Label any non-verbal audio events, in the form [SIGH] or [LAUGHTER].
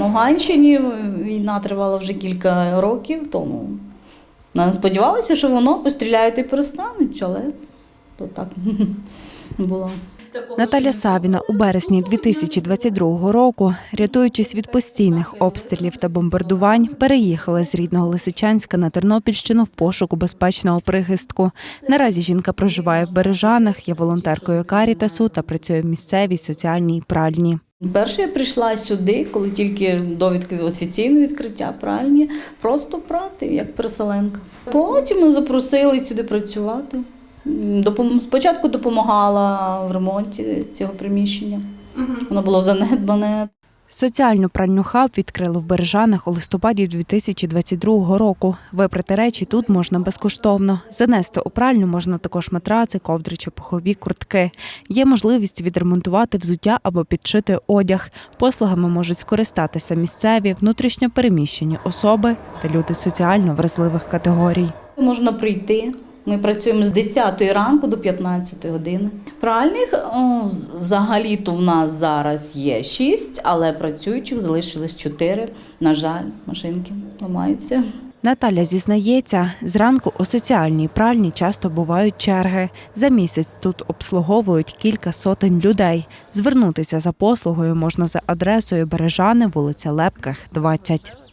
Луганщині війна тривала вже кілька років тому. Сподівалися, що воно постріляють і перестануть, але то так [LAUGHS] було. Наталя Савіна у березні 2022 року, рятуючись від постійних обстрілів та бомбардувань, переїхала з рідного Лисичанська на Тернопільщину в пошуку безпечного прихистку. Наразі жінка проживає в Бережанах, є волонтеркою Карітасу та працює в місцевій соціальній пральні. Перше я прийшла сюди, коли тільки довідки офіційне відкриття пральні, просто прати, як переселенка. Потім ми запросили сюди працювати. Спочатку допомагала в ремонті цього приміщення. Воно було занедбане. Соціальну пральню хаб відкрили в Бережанах у листопаді 2022 року. Випрати речі тут можна безкоштовно. Занести у пральню можна також матраци, ковдри чи пухові куртки. Є можливість відремонтувати взуття або підшити одяг. Послугами можуть скористатися місцеві, внутрішньо переміщені особи та люди соціально вразливих категорій. Можна прийти. Ми працюємо з 10 ранку до 15 години. Пральних взагалі-то в нас зараз є 6, але працюючих залишилось 4. На жаль, машинки ламаються. Наталя зізнається, зранку у соціальній пральні часто бувають черги. За місяць тут обслуговують кілька сотень людей. Звернутися за послугою можна за адресою Бережани, вулиця Лепках, 20.